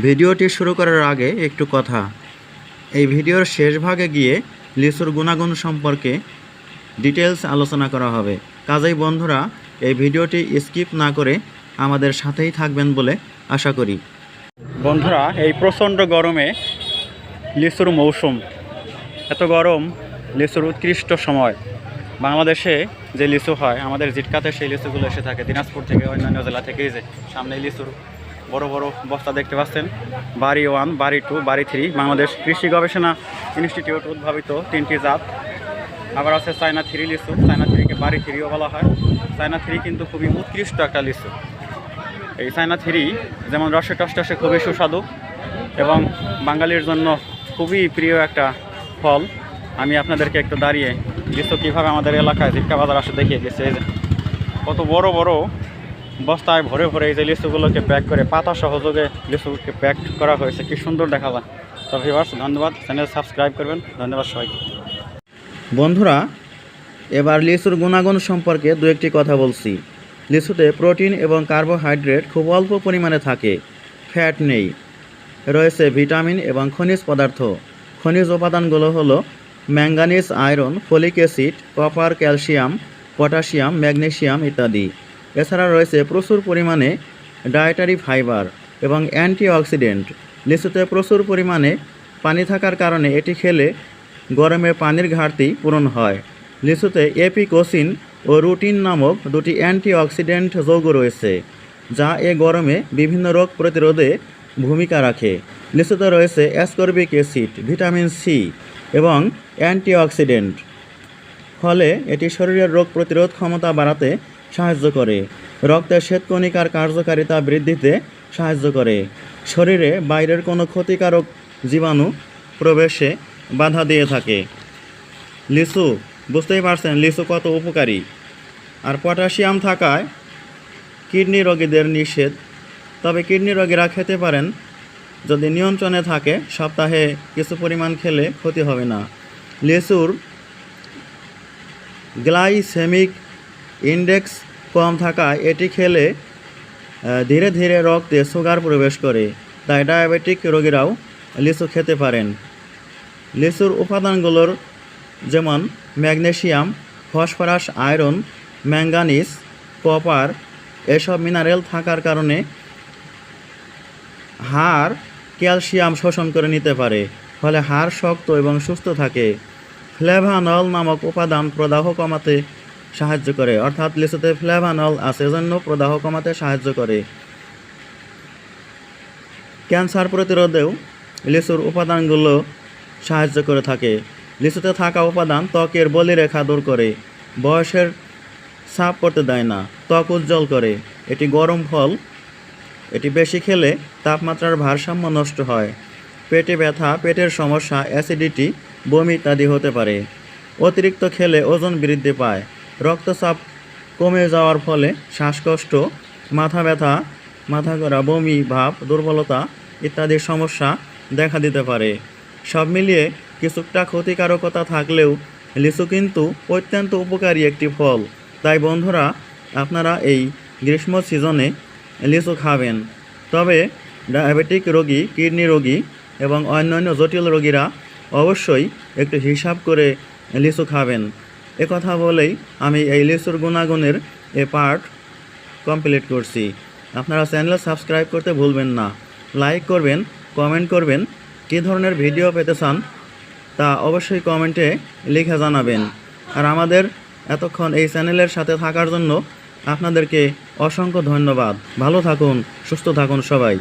ভিডিওটি শুরু করার আগে একটু কথা। এই ভিডিওর শেষ ভাগে গিয়ে লিচুর গুণাগুণ সম্পর্কে ডিটেলস আলোচনা করা হবে। কাজেই বন্ধুরা, এই ভিডিওটি স্কিপ না করে আমাদের সাথেই থাকবেন বলে আশা করি। বন্ধুরা, এই প্রচণ্ড গরমে লিচুর মৌসুম। এত গরম লিচুর উৎকৃষ্ট সময়। বাংলাদেশে যে লিচু হয়, আমাদের জিটকাতে সেই লিচুগুলো এসে থাকে। দিনাজপুর থেকে, অন্যান্য জেলা থেকেই যে সামনে লিচুর বড় বড় বস্তা দেখতে পাচ্ছেন। বাড়ি ওয়ান, বাড়ি টু, বাড়ি থ্রি, বাংলাদেশ কৃষি গবেষণা ইনস্টিটিউট উদ্ভাবিত তিনটি জাত। আবার আছে চায়না থ্রি লিচু, চায়না থ্রিকে বাড়ি থ্রিও বলা হয়। চায়না থ্রি কিন্তু খুবই উৎকৃষ্ট একটা লিচু। এই চায়না থ্রি যেমন রসে টসটসে খুবই সুস্বাদু এবং বাঙালির জন্য খুবই প্রিয় একটা ফল। আমি আপনাদেরকে একটু দাঁড়িয়ে লিচু কীভাবে আমাদের এলাকায় জিটকা বাজার আসে দেখিয়ে গেছে এই যে, কত বড় বড় বস্তায় ভরে ভরে এই যে লিচুগুলোকে প্যাক করে পাতা সহযোগে লিচুকে প্যাক করা হয়েছে। কি সুন্দর দেখা তো ভিউয়ার্স ধন্যবাদ। চ্যানেল সাবস্ক্রাইব করবেন। ধন্যবাদ সবাইকে। বন্ধুরা, এবার লিচুর গুণাগুণ সম্পর্কে দু একটি কথা বলছি। লিচুতে প্রোটিন এবং কার্বোহাইড্রেট খুব অল্প পরিমাণে থাকে। ফ্যাট নেই। রয়েছে ভিটামিন এবং খনিজ পদার্থ। খনিজ উপাদানগুলো হলো manganese iron, folic acid, copper, calcium, potassium, magnesium ইত্যাদি। এছাড়া রয়েছে প্রচুর পরিমাণে ডায়েটারি ফাইবার এবং অ্যান্টিঅক্সিডেন্ট লিচুতে প্রচুর পরিমাণে পানি থাকার কারণে এটি খেলে গরমে পানির ঘাটতি পূরণ হয়। লিচুতে এপিকোসিন ও রুটিন নামক দুটি অ্যান্টিঅক্সিডেন্ট যৌগ রয়েছে, যা এ গরমে বিভিন্ন রোগ প্রতিরোধে ভূমিকা রাখে। লিচুতে রয়েছে অ্যাসকর্বিক অ্যাসিড ভিটামিন সি এবং অ্যান্টিঅক্সিডেন্ট ফলে এটি শরীরের রোগ প্রতিরোধ ক্ষমতা বাড়াতে সাহায্য করে। রক্তে শ্বেতকণিকার কার্যকারিতা বৃদ্ধিতে সাহায্য করে। শরীরে বাইরের কোনো ক্ষতিকারক জীবাণু প্রবেশে বাধা দিয়ে থাকে। লিচু বুঝতেই পারছেন লিচু কত উপকারী। আর পটাশিয়াম থাকায় কিডনি রোগীদের নিষেধ। তবে কিডনি রোগীরা খেতে পারেন। যদি নিয়ন্ত্রণে থাকে, সপ্তাহে কিছু পরিমাণ খেলে ক্ষতি হবে না। লিচুর গ্লাইসেমিক ইন্ডেক্স কম থাকায় এটি খেলে ধীরে ধীরে রক্তে সুগার প্রবেশ করে। তাই ডায়াবেটিক রোগীরাও লিচু খেতে পারেন। লিচুর উপাদানগুলোর যেমন magnesium phosphorus, iron, manganese, copper, এসব মিনারেল থাকার কারণে হাড় ক্যালসিয়াম শোষণ করে নিতে পারে, ফলে হাড় শক্ত এবং সুস্থ থাকে। ফ্লেভানল নামক উপাদান প্রদাহ কমাতে সাহায্য করে। অর্থাৎ লিচুতে ফ্ল্যাভানল আছে জন্য প্রদাহ কমাতে সাহায্য করে। ক্যান্সার প্রতিরোধেও লিচুর উপাদানগুলো সাহায্য করে থাকে। লিচুতে থাকা উপাদান ত্বকের বলিরেখা দূর করে, বয়সের ছাপ পড়তে দেয় না, ত্বক উজ্জ্বল করে। এটি গরম ফল, এটি বেশি খেলে তাপমাত্রার ভারসাম্য নষ্ট হয়। পেটে ব্যথা, পেটের সমস্যা, অ্যাসিডিটি, বমি ইত্যাদি হতে পারে। অতিরিক্ত খেলে ওজন বৃদ্ধি পায়। রক্তচাপ কমে যাওয়ার ফলে শ্বাসকষ্ট, মাথা ব্যথা, মাথা করা বমি, ভাব, দুর্বলতা ইত্যাদি সমস্যা দেখা দিতে পারে। সব মিলিয়ে কিছুটা ক্ষতিকারকতা থাকলেও লিচু কিন্তু অত্যন্ত উপকারী একটি ফল। তাই বন্ধুরা, আপনারা এই গ্রীষ্ম সিজনে লিচু খাবেন। তবে ডায়াবেটিক রোগী, কিডনি রোগী এবং অন্যান্য জটিল রোগীরা অবশ্যই একটু হিসাব করে লিচু খাবেন। কথা বলেই আমি এই লিচুর গুণাগুণের এ পার্ট কমপ্লিট করছি। আপনারা চ্যানেল সাবস্ক্রাইব করতে ভুলবেন না। লাইক করবেন কমেন্ট করবেন, কী ধরনের ভিডিও পেতে চান তা অবশ্যই কমেন্টে লিখে জানাবেন। আর আমাদের এতক্ষণ এই চ্যানেলের সাথে থাকার জন্য আপনাদেরকে অসংখ্য ধন্যবাদ। ভালো থাকুন, সুস্থ থাকুন সবাই।